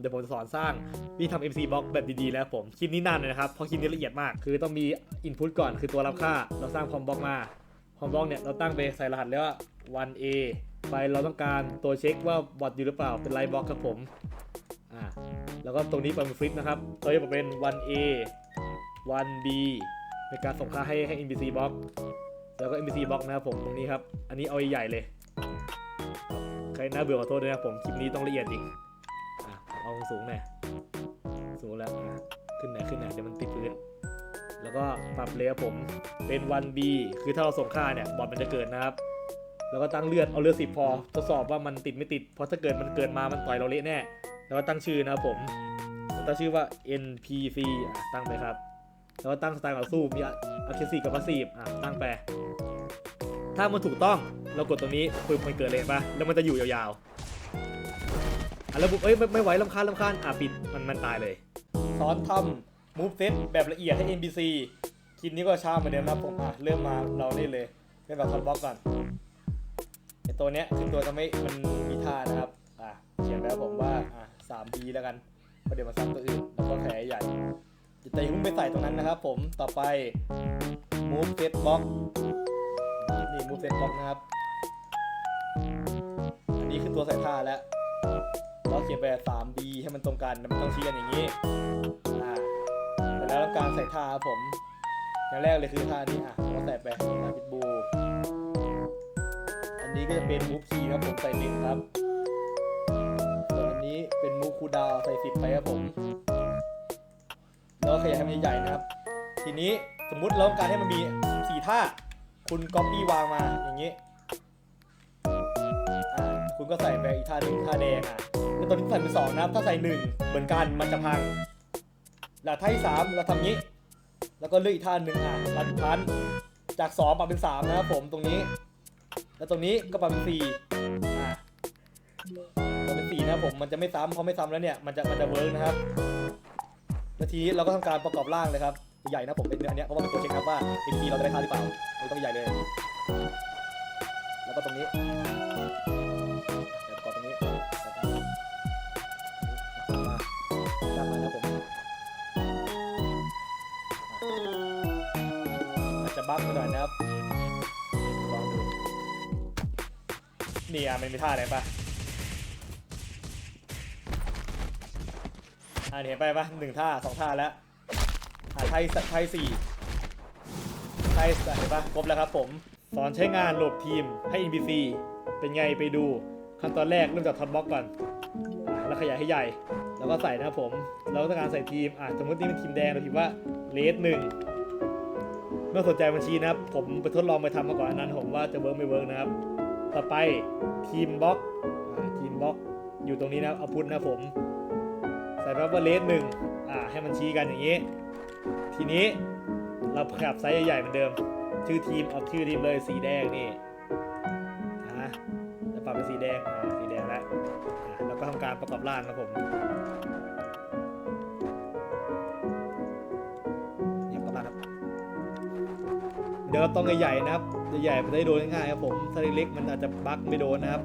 เดี๋ยวผมจะสอนสร้างวิธีทำ MC Box แบบดีๆแล้วผมคลิปนี้นานเลยนะครับเพราะคลิปนี้ละเอียดมากคือต้องมี Input ก่อนคือตัวรับค่า เราสร้างคอมบ็อกมาคอมบ็อกเนี่ยเราตั้งไปใส่รหัสแล้วว่า 1A ไปเราต้องการตัวเช็คว่าบอทอยู่หรือเปล่าเป็นไลน์บล็อกครับผมอ่าแล้วก็ตรงนี้เป็นฟลิปนะครับตัวนี้เป็น 1A 1B ในการส่งค่าให้ให้ NPC Box แล้วก็ NPC Box นะครับผมตรงนี้ครับ อันนี้เอาใหญ่ๆเลย ใครน่าเบื่อขอโทษด้วยนะครับผม คลิปนี้ต้องละเอียดจริงอะ เอาสูงหน่อยสูงแล้วอะขึ้นหน่อยขึ้นหน่อยเดี๋ยวมันติดพื้นแล้วก็ปรับเลยครับผมเป็น 1B คือถ้าเราส่งค่าเนี่ยบอทมันจะเกิดนะครับ แล้วก็ตั้งเลือดเอาเลือดสิบพอทดสอบว่ามันติดไม่ติด เพราะถ้าเกิดมันเกิดมามันต่อยเราเละแน่ แล้วก็ตั้งชื่อนะครับผมตั้งชื่อว่า NPC ตั้งไปครับ แล้วก็ตั้งสไตล์ต่อสู้มีอะเคซีกับพาสซีฟอะตั้งไป ถ้ามันถูกต้องเรากดตรงนี้ปึ๊บมันเกิดเลยเห็นปะแล้วมันจะอยู่ยาวๆ อะแล้วปุ๊บเอ้ยไม่ไม่ไหวลำคาญลำคาญอะปิดมันมันตายเลยสอนทำมูฟเซตแบบละเอียดให้ NPC คลิปนี้ก็ช้าเหมือนเดิมนะครับผมอะเริ่มมาเราได้เลยเริ่มแบบทอนบล็อกก่อนไอตัวเนี้ยคือตัวทำให้มันมีท่านะครับอะเขียนไว้ครับผมว่าอะ 3D แล้วกันเพระเดี๋ยวมาซ้ำตัวอื่นแล้วก็ขยายใหญ่แต่อยังไม่ใส่ตรงนั้นนะครับผมต่อไป move set box นี่ move set box นะครับ อันนี้คือตัวใส่ท่าแล้ว เราเขียนไป 3D ให้มันตรงกันมันต้องชี้กันอย่างนี้อ่าแต่แล้วการใส่ท่าผมอย่างแรกเลยคือท่านี้อะผมใส่ไปท่าพิทบู อันนี้ก็จะเป็น move key ครับผมใส่หนึ่งครับส่วนอันนี้เป็น move cool down ใส่สิบไปครับผมแล้วขยายให้มันใหญ่ๆนะครับ ทีนี้สมมุติเราต้องการให้มันมีสี่ท่า คุณก๊อปปี้วางมาอย่างนี้ คุณก็ใส่ไปอีกท่าหนึ่งท่าแดงอะแล้วตอนนี้ใส่เป็นสองนะถ้าใส่หนึ่งเหมือนกันมันจะพังแล้วท่าที่สามเราทำงี้ แล้วก็เลือกอีกท่าหนึ่งอะรันพันจากสองปรับเป็นสามนะครับผมตรงนี้ แล้วตรงนี้ก็ปรับเป็นสี่อ่าปรับเป็นสี่นะผมมันจะไม่ซ้ำพอไม่ซ้ำแล้วเนี่ยมันจะมันจะเวิร์กนะครับแล้วทีนี้เราก็ทำการประกอบร่างเลยครับใหญ่นะผมเป็นอันเนี้ยเพราะว่าเป็นตัวเช็คครับว่าเป็นคีย์เราจะได้ค่าหรือเปล่าอันต้องใหญ่เลย แล้วก็ตรงนี้ บั๊กไปหน่อยนะครับลองดูนี่อะมันมีท่าอะไรปะอ่าเห็นไปปะหนึ่งท่าสองท่าแล้วอ่าไทยไทยสี่ไทยเห็นปะครบแล้วครับผม สอนใช้งานโหลบทีมให้ NPC เป็นไงไปดูขั้นตอนแรกเริ่มจากทอตบล็อกก่อนอแล้วขยายให้ใหญ่ แล้วก็ใส่นะครับผม เราต้องการใส่ทีมอ่าสมมตินี่เป็นทีมแดงเราพิมพ์ว่าเลสหนึ่ง เมื่อสนใจบัญชีนะครับ ผมไปทดลองไปทำมาก่อนอันนั้นผมว่าจะเวิร์กไม่เวิร์กนะครับ ต่อไปทีมบล็อกอทีมบล็อกอยู่ตรงนี้นะเอาพุทนะผม ใส่แปว่าเลสหนึ่งอ่าให้มันชี้กันอย่างนี้ ทีนี้เราขยับไซส์ใหญ่ๆเหมือนเดิม ชื่อทีมเอาชื่อทีมเลยสีแดงนี่นะจะปรับเป็นสีแดงอ่าสีแดงแล้วแล้วก็ทำการประกอบร่างครับผม เดี๋ยวเราต้องใหญ่ๆนะครับใหญ่ๆมันได้โดนง่ายครับผมถ้าเล็กๆมันอาจจะบั๊กไม่โดนนะครับ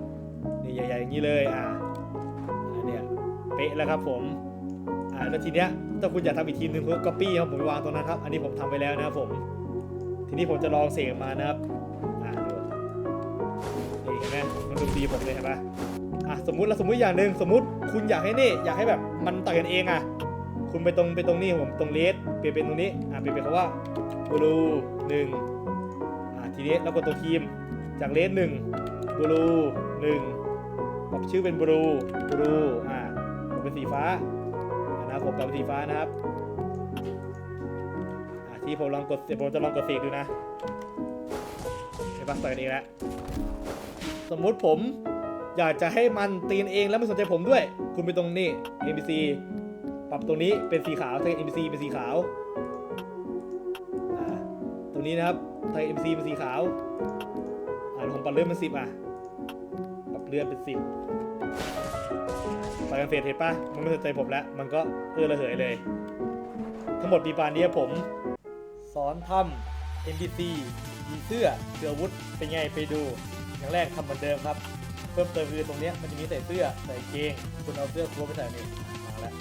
นี่ใหญ่ๆอย่างนี้เลยอ่าอ่าเนี่ยเป๊ะแล้วครับผมอ่าแล้วทีเนี้ยถ้าคุณอยากทำอีกทีหนึ่งคุณก็ copy ครับผมวางตรงนั้นครับ อันนี้ผมทำไปแล้วนะครับผม ทีนี้ผมจะลองเสกมานะครับอ่าดูนี่เห็นไหมมันดูดีผมเลยเห็นปะอะสมมุติแล้วสมมุติอย่างหนึ่งสมมุติคุณอยากให้นี่ อยากให้แบบมันต่อยกันเองอะคุณไปตรงไปตรงนี้ผมตรงเลสเปลี่ยนเป็นตรงนี้อ่าเปลี่ยนเป็นคำว่าบลูหนึ่ง ทีนี้เรากดตัวทีมจากเลสหนึ่งบลูหนึ่งปรับชื่อเป็นบลูบลูอ่าผมเป็นสีฟ้านะครับผมกับสีฟ้านะครับอะที่ผมลองกดเดี๋ยวผมจะลองกดเสกดูนะเห็นปะต่อยกันเองแล้วสมมุติผมอยากจะให้มันตีนเองแล้วไม่สนใจผมด้วย คุณไปตรงนี้ NPC ปรับตรงนี้เป็นสีขาวถ้า NPC เป็นสีขาวอ่าตรงนี้นะครับ ถ้า NPC เป็นสีขาวอ่าผมปรับเลื่อนเป็นสิบอะปรับเลื่อนเป็นสิบต่อยกันเสเห็นปะมันไม่สนใจผมแล้ว มันก็เออระเหยเลย ทั้งหมดมีปานนี้ผม สอนทำ NPC ยิงเสื้อเสืออวุธเป็นไงไปดู อย่างแรกทำเหมือนเดิมครับ เพิ่มเติมคือตรงนี้มันจะมีใส่เสื้อใส่เกง คุณเอาเสื้อคลุมไปใส่นี่มาแล้ว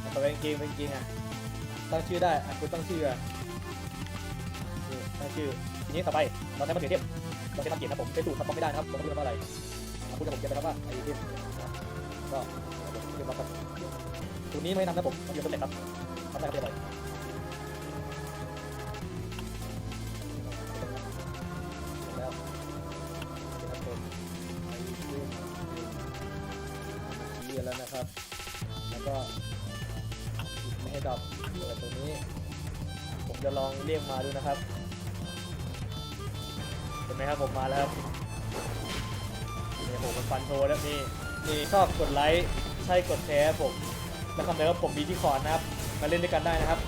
เอาไปเป็นกงเกงเป็นกางเกงอะตั้งชื่อได้อะคุณตั้งชื่ออะ ชื่อ ทีนี้ต่อไปเราใช้มะเขือเทศเราใช้มะเขือนะผมใช้สูตรทำบล็อกไม่ได้นะครับผมไม่รู้ว่าอะไรอะคุณจะผมจะไปครับว่าไอ้เทศก็เดี๋ยวบล็อกครับตัวนี้ไม่ทำนะผมมันอยู่สำเร็จครับทำได้ครับเรียบร้อยแล้วนะครับผมไอ้เรียกแล้วนะครับ แล้วก็ไม่ให้ดับตรงนี้ ผมจะลองเรียกมาดูนะครับ ห็นไหมครับผมมาแล้วครับนี่ผมมันฟันโทนะนี่นี่ชอบกดไลค์ใช่กดแชร์ผม แล้วคำเดิมว่าผมมีที่คอนะครับ มาเล่นด้วยกันได้นะครับ